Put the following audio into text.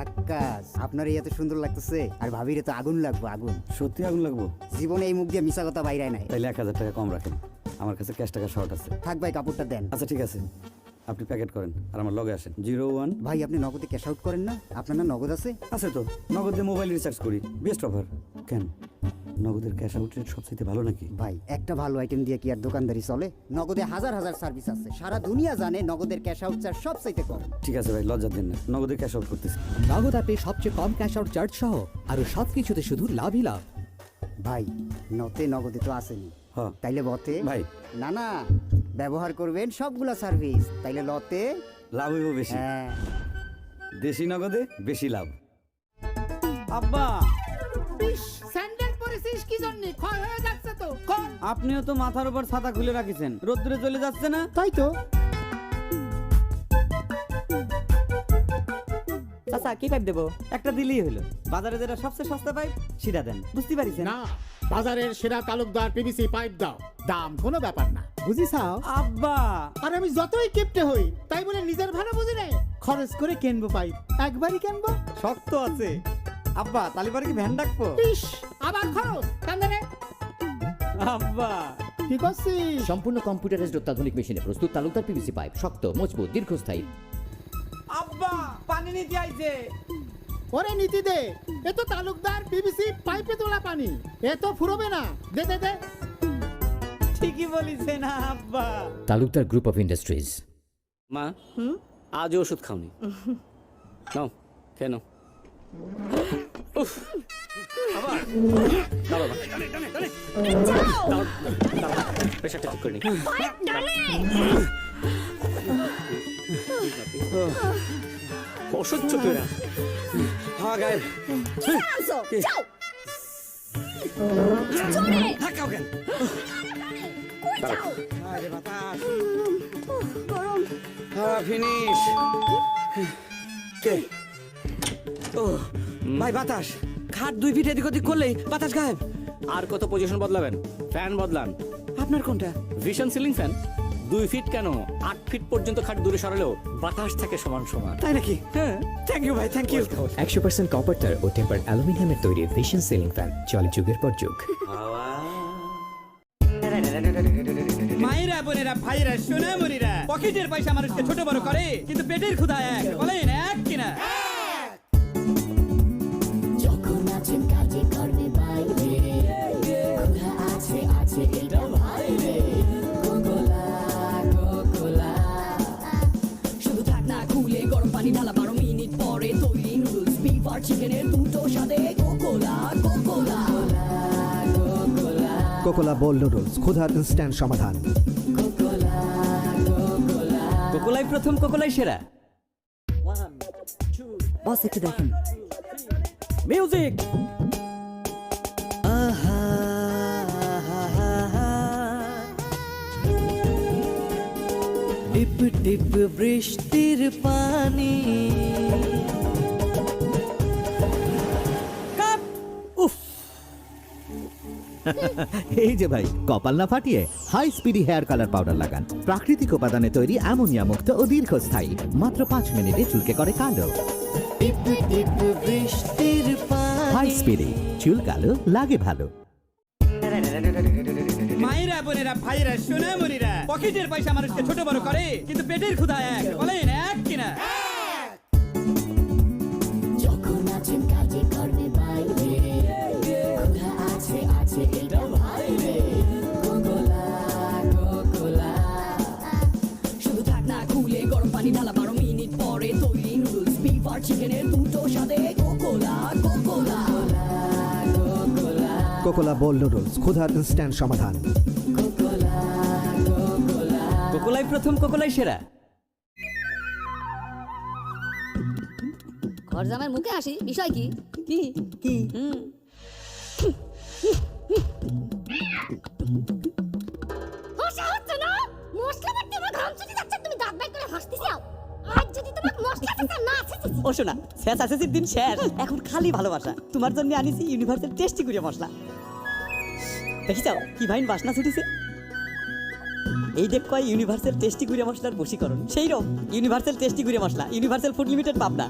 ঝাক্কাস আপনার এই এত সুন্দর লাগতেছে আর ভাবির তো আগুন লাগবো আগুন। সত্যি আগুন লাগবো? জীবনে এই মুখ দিয়ে মিশা কথা বাইরে নাই। তাইলে এক হাজার টাকা কম রাখেন। আমার কাছে ক্যাশ টাকা শর্ট আছে। থাক ভাই কাপড়টা দেন। আচ্ছা ঠিক আছে। আপনি প্যাকেট করেন আর আমার লগে আসেন। Zero one. ভাই আপনি নগদে ক্যাশ আউট করেন না? আপনার না নগদ আছে? আছে তো। নগদ দিয়ে মোবাইল রিচার্জ করি। বেস্ট অফার কেন? নগদের ক্যাশ আউট রেট সবচেয়ে ভালো নাকি? ভাই একটা ভালো আইটেম দিয়ে কি আর দোকানদারি চলে? নগদে হাজার হাজার সার্ভিস আছে। সারা দুনিয়া জানে নগদের ক্যাশ আউট চার্জ সবচাইতে কম। ঠিক আছে ভাই লজ্জা দিন না। নগদে ক্যাশ আউট করতেছি। নগদ অ্যাপে সবচেয়ে কম ক্যাশ আউট চার্জ সহ আরও সব কিছুতে শুধু লাভই লাভ। ভাই নতে নগদে তো আসেনি। হ্যাঁ তাইলে বতে? ভাই। না না ব্যবহার করবেন সবগুলা সার্ভিস তাইলে লতে? লাভ হইব বেশি। হ্যাঁ। দেশি নগদে বেশি লাভ। আব্বা কি জন্য? ক্ষয় হয়ে যাচ্ছে তো কোন আপনিও তো মাথার উপর ছাতা খুলে রাখিছেন। রোদ্দুরে চলে যাচ্ছে না? তাই তো। চাচা কি পাইপ দেবো? একটা দিলেই হলো। বাজারে যেটা সবচেয়ে সস্তা পাইপ সেটা দেন। বুঝতে পারিছেন? না বাজারের সেরা তালুকদার পিভিসি পাইপ দাও। দাম কোনো ব্যাপার না। বুঝি বুঝিছাও আব্বা! আর আমি যতই কিপটে হই তাই বলে নিজের ভালো বুঝি নাই? খরচ করে কিনবো পাইপ। একবারই কিনবো? শক্ত আছে। আব্বা তালিবার কি ভ্যান ডাকবো? ইস আবার খরচ কান্দে আব্বা। ঠিক আছে সম্পূর্ণ কম্পিউটারাইজড অত্যাধুনিক মেশিনে প্রস্তুত তালুকদার পিভিসি পাইপ শক্ত মজবুত দীর্ঘস্থায়ী। আব্বা পানি নিতে আইছে। ওরে নীতি দে এ তো তালুকদার পিভিসি পাইপে তোলা পানি। এ তো ফুরবে না। দে দে দে। ঠিকই বলিছেন আব্বা। তালুকদার গ্রুপ অফ ইন্ডাস্ট্রিজ মা আজ ওষুধ খাওনি। নাও খেয়ে নাও। অসহ্য না হ্যাঁ গায়েব ধাক্কাও হ্যাঁ ফিনিশ কে ও ভাই বাতাস। খাট দুই ফিট এদিক ওদিক করলেই বাতাস গায়েব। আর কত পজিশন বদলাবেন? ফ্যান বদলান। আপনার কোনটা? ভিশন সিলিং ফ্যান দুই ফিট কেন? আট ফিট পর্যন্ত খাট দূরে সরালেও বাতাস থাকে সমান সমান। তাই নাকি? হ্যাঁ। থ্যাংক ইউ ভাই থ্যাংক ইউ একশো পার্সেন্ট কপার তার ও টেম্পার অ্যালুমিনিয়ামের তৈরি ভিশন সিলিং ফ্যান চলে যুগের পর যুগ। মায়েরা বোনেরা ভাইরা সোনা মরিরা পকেটের পয়সা মানুষকে ছোট বড় করে কিন্তু পেটের ক্ষুধা এক। বলেন এক কিনা? পানি ঢালা বারো মিনিট পরে তৈরি নুডলস বিফ আর চিকেনের দুটো সাথে কোকোলা কোকোলা। কোকোলা বল নুডলস ক্ষুধার ইনস্ট্যান্ট সমাধান। কোকোলা কোকোলা কোকোলাই প্রথম কোকোলাই সেরা। বস একটু দেখেন। মিউজিক টিপ বৃষ্টির পানি এই যে ভাই কপাল না ফাটিয়ে high speedy hair colour powder লাগান। প্রাকৃতিক উপাদানে তৈরি অ্যামোনিয়া মুক্ত ও দীর্ঘস্থায়ী। মাত্র পাঁচ মিনিটে চুলকে করে কালো। হাই স্পিডি চুল কালো লাগে ভালো। মায়েরা বোনেরা ভাইরা সোনা মরিরা পকেটের পয়সা মানুষকে ছোট বড় করে কিন্তু পেটের ক্ষুধা এক বলেন এক কিনা যখন আছেন কাজে কর্মে বাইরে ক্ষুধা আছে আছে এটা বাইরে কোকোলা কোকোলা শুধু থাক না খুলে গরম পানি ঢালা বারো মিনিট পরে তৈরি নুডলস বিফ আর চিকেনের দুটো সাথে কোকোলা কোকোলা কোকোলা কোকোলা বোল নুডলস ক্ষুধার ইনস্ট্যান্ট সমাধান। কোকোলা কোকোলাই প্রথম কোকোলাই সেরা। ঘরজামের মুখে আসি বিষয় কি? কি? কি? হাসা হচ্ছে না? মশলা বাটতে আমার ঘাম ছুটে যাচ্ছে তুমি দাঁত বাইর করে হাসতে আজ যদি তোমার মশলা খেতে না আছে ও শোনা শেষ আছে দিন শেষ। এখন খালি ভালোবাসা। তোমার জন্য আনিছি ইউনিভার্সাল টেস্টি করে মশলা। দেখি যাও কি ভাইন বাসনা ছুটিছে? এই দেখ কয় ইউনিভার্সাল টেস্টি গুড়ে মশলার বশীকরণ, সেই রকম। ইউনিভার্সাল টেস্টি গুড়ে মশলা ইউনিভার্সাল ফুড লিমিটেড পাবনা।